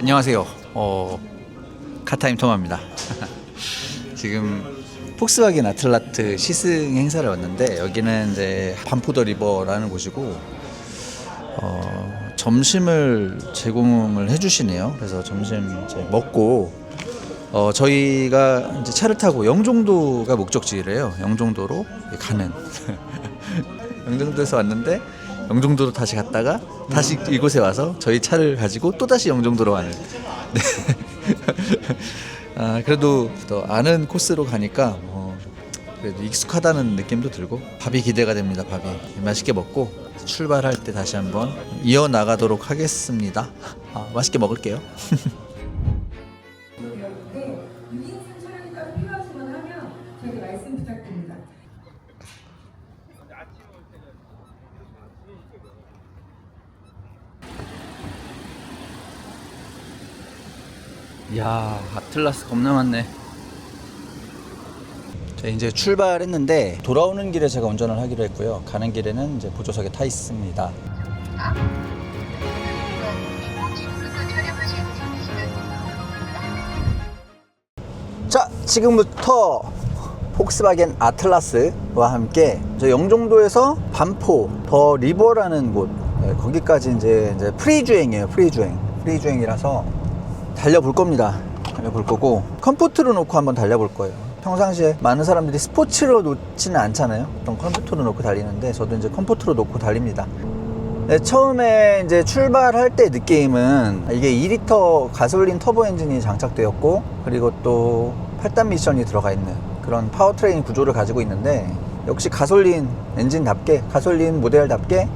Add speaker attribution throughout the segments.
Speaker 1: 안녕하세요. 어, 카타임 토마입니다. 지금 폭스바겐 아틀라트 시승 행사를 왔는데 여기는 이제 반포더 리버라는 곳이고 어, 점심을 제공을 해주시네요. 그래서 점심 이제 먹고 어, 저희가 이제 차를 타고 영종도가 목적지래요. 영종도로 가는 영종도에서 왔는데 영종도로 다시 갔다가 다시 이곳에 와서 저희 차를 가지고 또 다시 영종도로 가는. 네. 아, 그래도 또 아는 코스로 가니까 뭐 그래도 익숙하다는 느낌도 들고 밥이 기대가 됩니다. 밥이 맛있게 먹고 출발할 때 다시 한번 이어 나가도록 하겠습니다. 아, 맛있게 먹을게요. 이야 아틀라스 겁나 많네. 자 이제 출발했는데 돌아오는 길에 제가 운전을 하기로 했고요. 가는 길에는 이제 보조석에 타 있습니다. 자 지금부터 폭스바겐 아틀라스와 함께 저 영종도에서 반포 더 리버라는 곳 네, 거기까지 이제, 이제 프리 주행이에요 프리 주행. 프리 주행이라서 달려볼 겁니다. 달려볼 거고 컴포트로 놓고 한번 달려볼 거예요. 평상시에 많은 사람들이 스포츠로 놓지는 않잖아요. 보통 컴포트로 놓고 달리는데 저도 이제 컴포트로 놓고 달립니다. 네, 처음에 이제 출발할 때 느낌은 이게 2리터 가솔린 터보 엔진이 장착되었고 그리고 또 8단 미션이 들어가 있는 그런 파워트레인 구조를 가지고 있는데 역시 가솔린 엔진답게 가솔린 모델답게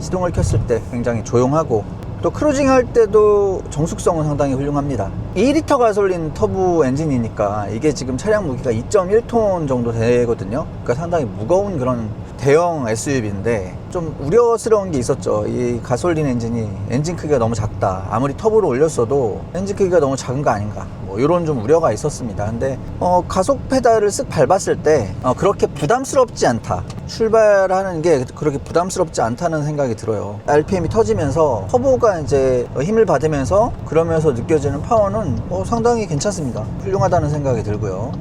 Speaker 1: 시동을 켰을 때 굉장히 조용하고 또 크루징 할 때도 정숙성은 상당히 훌륭합니다. 2리터 가솔린 터보 엔진이니까 이게 지금 차량 무게가 2.1톤 정도 되거든요. 그러니까 상당히 무거운 그런 대형 SUV인데 좀 우려스러운 게 있었죠. 이 가솔린 엔진이 엔진 크기가 너무 작다. 아무리 터보를 올렸어도 엔진 크기가 너무 작은 거 아닌가. 뭐 이런 좀 우려가 있었습니다. 근데 어, 가속 페달을 쓱 밟았을 때 어, 그렇게 부담스럽지 않다. 출발하는 게 그렇게 부담스럽지 않다는 생각이 들어요. RPM이 터지면서 터보가 이제 힘을 받으면서 그러면서 느껴지는 파워는 뭐 상당히 괜찮습니다. 훌륭하다는 생각이 들고요.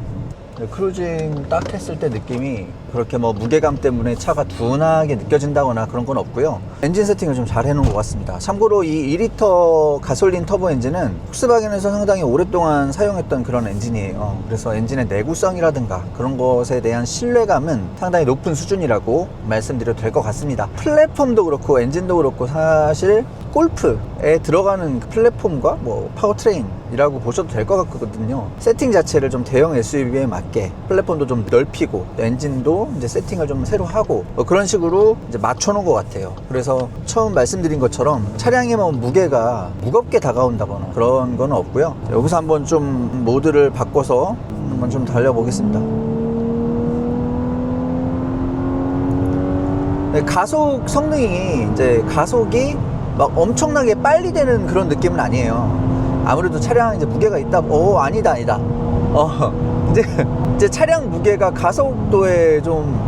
Speaker 1: 네, 크루징 딱 했을 때 느낌이 그렇게 뭐 무게감 때문에 차가 둔하게 느껴진다거나 그런 건 없고요. 엔진 세팅을 좀 잘 해놓은 것 같습니다. 참고로 이 2리터 가솔린 터보 엔진은 폭스바겐에서 상당히 오랫동안 사용했던 그런 엔진이에요. 그래서 엔진의 내구성이라든가 그런 것에 대한 신뢰감은 상당히 높은 수준이라고 말씀드려도 될 것 같습니다. 플랫폼도 그렇고 엔진도 그렇고 사실 골프에 들어가는 그 플랫폼과 뭐 파워트레인이라고 보셔도 될 것 같거든요. 세팅 자체를 좀 대형 SUV에 맞게 플랫폼도 좀 넓히고 엔진도 이제 세팅을 좀 새로 하고 뭐 그런 식으로 이제 맞춰놓은 것 같아요. 그래서 처음 말씀드린 것처럼 차량의 뭐 무게가 무겁게 다가온다거나 그런 건 없고요. 여기서 한번 좀 모드를 바꿔서 한번 좀 달려보겠습니다. 네, 가속 성능이 이제 가속이 막 엄청나게 빨리 되는 그런 느낌은 아니에요. 아무래도 차량 이제 무게가 있다. 오 아니다 아니다. 어 이제 이제 차량 무게가 가속도에 좀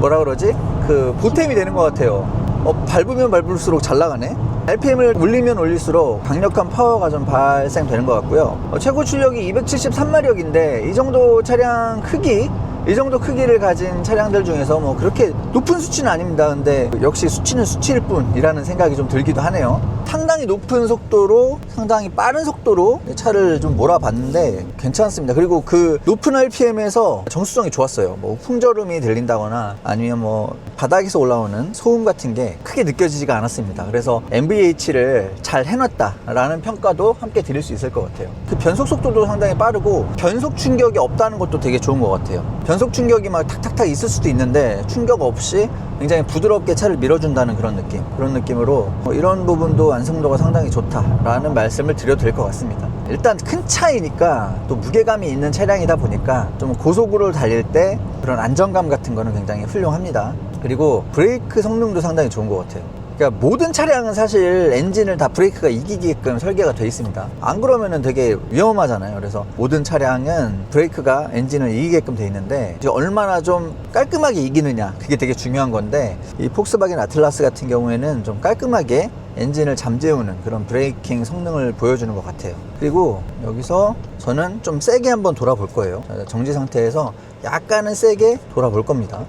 Speaker 1: 뭐라 그러지 그 보탬이 되는 것 같아요. 어 밟으면 밟을수록 잘 나가네. RPM을 올리면 올릴수록 강력한 파워가 좀 발생되는 것 같고요. 어, 최고 출력이 273마력인데 이 정도 차량 크기 이 정도 크기를 가진 차량들 중에서 뭐 그렇게 높은 수치는 아닙니다. 근데 역시 수치는 수치일 뿐이라는 생각이 좀 들기도 하네요. 상당히 높은 속도로 상당히 빠른 속도로 차를 좀 몰아봤는데 괜찮습니다. 그리고 그 높은 RPM에서 정수성이 좋았어요. 뭐 풍절음이 들린다거나 아니면 뭐 바닥에서 올라오는 소음 같은 게 크게 느껴지지가 않았습니다. 그래서 MVH를 잘 해놨다라는 평가도 함께 드릴 수 있을 것 같아요. 그 변속 속도도 상당히 빠르고 변속 충격이 없다는 것도 되게 좋은 것 같아요. 변속 충격이 막 탁탁탁 있을 수도 있는데 충격 없이 굉장히 부드럽게 차를 밀어준다는 그런 느낌 그런 느낌으로 뭐 이런 부분도 완성도가 상당히 좋다라는 말씀을 드려도 될 것 같습니다 일단 큰 차이니까 또 무게감이 있는 차량이다 보니까 좀 고속으로 달릴 때 그런 안정감 같은 거는 굉장히 훌륭합니다 그리고 브레이크 성능도 상당히 좋은 것 같아요 그러니까 모든 차량은 사실 엔진을 다 브레이크가 이기게끔 설계가 돼 있습니다. 안 그러면은 되게 위험하잖아요. 그래서 모든 차량은 브레이크가 엔진을 이기게끔 돼 있는데 이제 얼마나 좀 깔끔하게 이기느냐 그게 되게 중요한 건데 이 폭스바겐 아틀라스 같은 경우에는 좀 깔끔하게 엔진을 잠재우는 그런 브레이킹 성능을 보여주는 것 같아요. 그리고 여기서 저는 좀 세게 한번 돌아볼 거예요. 자, 정지 상태에서 약간은 세게 돌아볼 겁니다.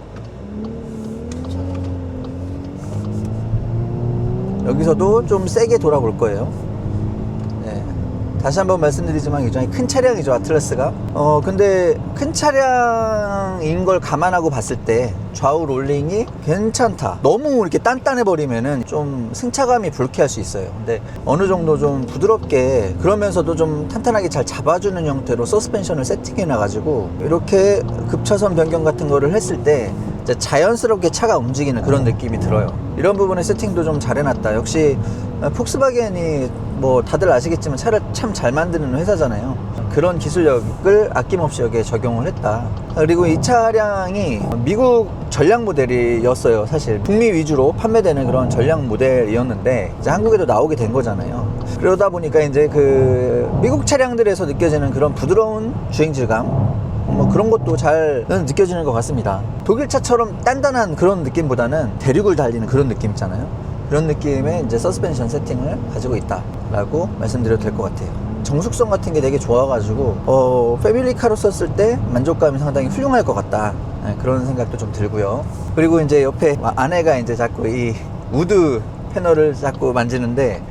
Speaker 1: 여기서도 좀 세게 돌아볼 거예요. 네. 다시 한번 말씀드리지만 굉장히 큰 차량이죠 아틀라스가 어 근데 큰 차량인 걸 감안하고 봤을 때 좌우 롤링이 괜찮다 너무 이렇게 단단해 버리면은 좀 승차감이 불쾌할 수 있어요 근데 어느 정도 좀 부드럽게 그러면서도 좀 탄탄하게 잘 잡아주는 형태로 서스펜션을 세팅해 놔가지고 이렇게 급차선 변경 같은 거를 했을 때 자연스럽게 차가 움직이는 그런 느낌이 들어요. 이런 부분의 세팅도 좀 잘 해놨다. 역시 어, 폭스바겐이 뭐 다들 아시겠지만 차를 참 잘 만드는 회사잖아요. 그런 기술력을 아낌없이 여기에 적용을 했다. 그리고 이 차량이 미국 전략 모델이었어요. 사실 북미 위주로 판매되는 그런 전략 모델이었는데 이제 한국에도 나오게 된 거잖아요. 그러다 보니까 이제 그 미국 차량들에서 느껴지는 그런 부드러운 주행 질감 뭐 그런 것도 잘 느껴지는 것 같습니다. 독일 차처럼 단단한 그런 느낌보다는 대륙을 달리는 그런 느낌 있잖아요. 그런 느낌의 이제 서스펜션 세팅을 가지고 있다라고 말씀드려도 될 것 같아요. 정숙성 같은 게 되게 좋아가지고 어, 패밀리카로 썼을 때 만족감이 상당히 훌륭할 것 같다 네, 그런 생각도 좀 들고요. 그리고 이제 옆에 아내가 이제 자꾸 이 우드 패널을 자꾸 만지는데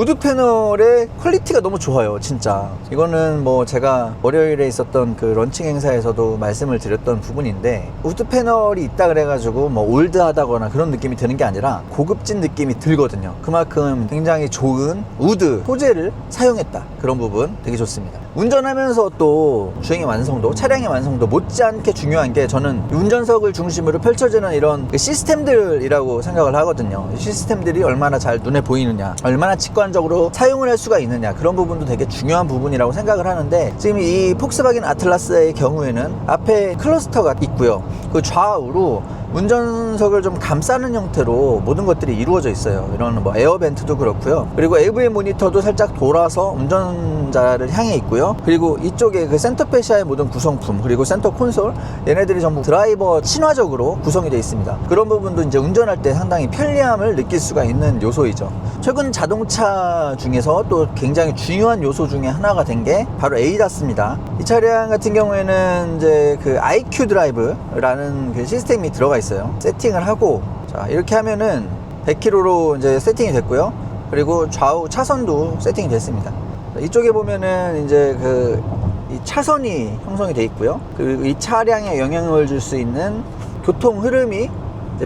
Speaker 1: 우드 패널의 퀄리티가 너무 좋아요, 진짜. 이거는 뭐 제가 월요일에 있었던 그 런칭 행사에서도 말씀을 드렸던 부분인데, 우드 패널이 있다 그래가지고 뭐 올드하다거나 그런 느낌이 드는 게 아니라 고급진 느낌이 들거든요. 그만큼 굉장히 좋은 우드 소재를 사용했다. 그런 부분 되게 좋습니다. 운전하면서 또 주행의 완성도, 차량의 완성도 못지않게 중요한 게 저는 운전석을 중심으로 펼쳐지는 이런 그 시스템들이라고 생각을 하거든요. 이 시스템들이 얼마나 잘 눈에 보이느냐, 얼마나 직관적으로 사용을 할 수가 있느냐, 그런 부분도 되게 중요한 부분이라고 생각을 하는데 지금 이 폭스바겐 아틀라스의 경우에는 앞에 클러스터가 있고요. 그 좌우로 운전석을 좀 감싸는 형태로 모든 것들이 이루어져 있어요. 이런 뭐 에어벤트도 그렇고요. 그리고 AV 모니터도 살짝 돌아서 운전자를 향해 있고요. 그리고 이쪽에 그 센터페시아의 모든 구성품 그리고 센터 콘솔 얘네들이 전부 드라이버 친화적으로 구성이 되어 있습니다. 그런 부분도 이제 운전할 때 상당히 편리함을 느낄 수가 있는 요소이죠. 최근 자동차 중에서 또 굉장히 중요한 요소 중에 하나가 된 게 바로 에이다스입니다. 이 차량 같은 경우에는 이제 그 IQ 드라이브라는 그 시스템이 들어가 있어요. 세팅을 하고 자 이렇게 하면은 100km로 이제 세팅이 됐고요. 그리고 좌우 차선도 세팅이 됐습니다. 이쪽에 보면은 이제 그이 차선이 형성이 돼 있고요. 그리고 이 차량에 영향을 줄 수 있는 교통 흐름이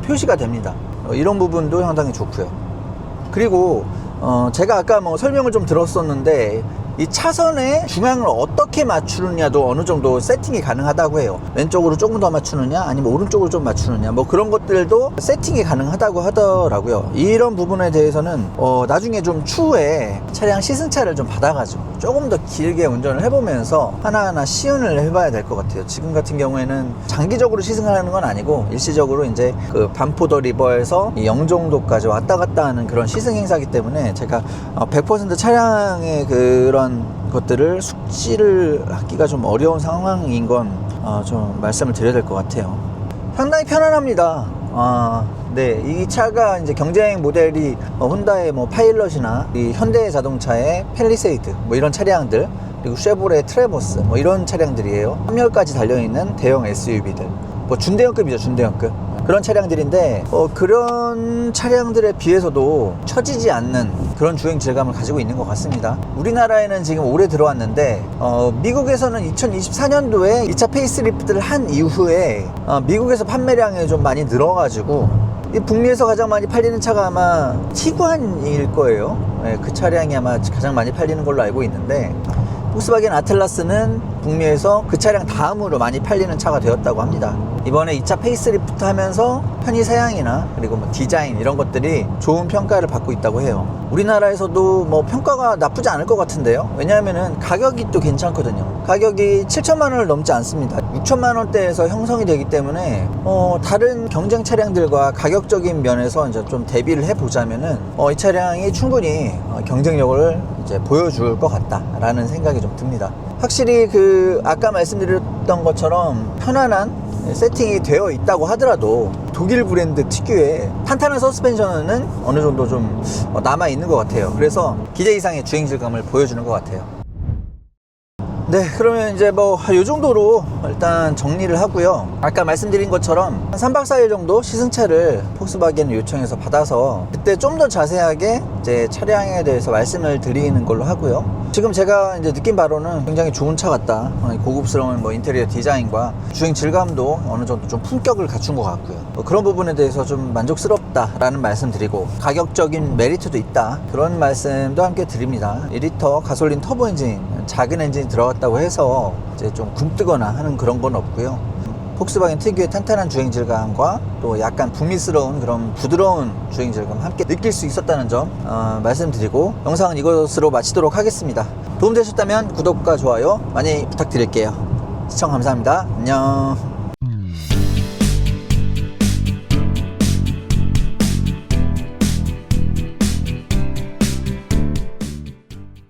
Speaker 1: 표시가 됩니다. 어, 이런 부분도 상당히 좋고요. 그리고 어, 제가 아까 뭐 설명을 좀 들었었는데 이 차선의 중앙을 어떻게 맞추느냐도 어느 정도 세팅이 가능하다고 해요. 왼쪽으로 조금 더 맞추느냐, 아니면 오른쪽으로 좀 맞추느냐, 뭐 그런 것들도 세팅이 가능하다고 하더라고요. 이런 부분에 대해서는 어, 나중에 좀 추후에 차량 시승차를 좀 받아가지고 조금 더 길게 운전을 해보면서 하나하나 시연을 해봐야 될 것 같아요. 지금 같은 경우에는 장기적으로 시승을 하는 건 아니고 일시적으로 이제 그 반포더 리버에서 이 영종도까지 왔다 갔다 하는 그런 시승 행사기 때문에 제가 어, 100% 차량의 그런 것들을 숙지를 하기가 좀 어려운 상황인 건 어, 좀 말씀을 드려야 될 것 같아요. 상당히 편안합니다. 아, 네. 이 차가 이제 경쟁 모델이 어, 혼다의 뭐 파일럿이나 이 현대 자동차의 펠리세이드 뭐 이런 차량들 그리고 쉐보레 트레버스 뭐 이런 차량들이에요. 3열까지 달려있는 대형 SUV들. 뭐 준대형급이죠, 준대형급. 그런 차량들인데 어, 그런 차량들에 비해서도 처지지 않는 그런 주행 질감을 가지고 있는 것 같습니다. 우리나라에는 지금 올해 들어왔는데 어, 미국에서는 2024년도에 2차 페이스리프트를 한 이후에 어, 미국에서 판매량이 좀 많이 늘어가지고 이 북미에서 가장 많이 팔리는 차가 아마 티구안일 거예요. 네, 그 차량이 아마 가장 많이 팔리는 걸로 알고 있는데 폭스바겐 아틀라스는 북미에서 그 차량 다음으로 많이 팔리는 차가 되었다고 합니다. 이번에 2차 페이스리프트 하면서 편의 사양이나 그리고 뭐 디자인 이런 것들이 좋은 평가를 받고 있다고 해요. 우리나라에서도 뭐 평가가 나쁘지 않을 것 같은데요. 왜냐하면은 가격이 또 괜찮거든요. 가격이 7천만 원을 넘지 않습니다. 6천만 원대에서 형성이 되기 때문에 어, 다른 경쟁 차량들과 가격적인 면에서 이제 좀 대비를 해보자면은 어, 이 차량이 충분히 어, 경쟁력을 이제 보여줄 것 같다라는 생각이 좀 듭니다. 확실히 그 아까 말씀드렸던 것처럼 편안한 세팅이 되어 있다고 하더라도 독일 브랜드 특유의 탄탄한 서스펜션은 어느 정도 좀 남아 있는 것 같아요. 그래서 기대 이상의 주행 질감을 보여주는 것 같아요. 네, 그러면 이제 뭐, 요 정도로 일단 정리를 하고요. 아까 말씀드린 것처럼 한 3박 4일 정도 시승차를 폭스바겐 요청해서 받아서 그때 좀 더 자세하게 이제 차량에 대해서 말씀을 드리는 걸로 하고요. 지금 제가 이제 느낀 바로는 굉장히 좋은 차 같다. 어, 고급스러운 뭐 인테리어 디자인과 주행 질감도 어느 정도 좀 품격을 갖춘 것 같고요. 뭐 그런 부분에 대해서 좀 만족스럽다라는 말씀 드리고 가격적인 메리트도 있다. 그런 말씀도 함께 드립니다. 1리터 가솔린 터보 엔진, 작은 엔진이 들어갔다고 해서 이제 좀 굼뜨거나 하는 그런 건 없고요. 폭스바겐 특유의 탄탄한 주행 질감과 또 약간 북미스러운 그런 부드러운 주행 질감 함께 느낄 수 있었다는 점 어, 말씀드리고 영상은 이것으로 마치도록 하겠습니다. 도움되셨다면 구독과 좋아요 많이 부탁드릴게요. 시청 감사합니다. 안녕.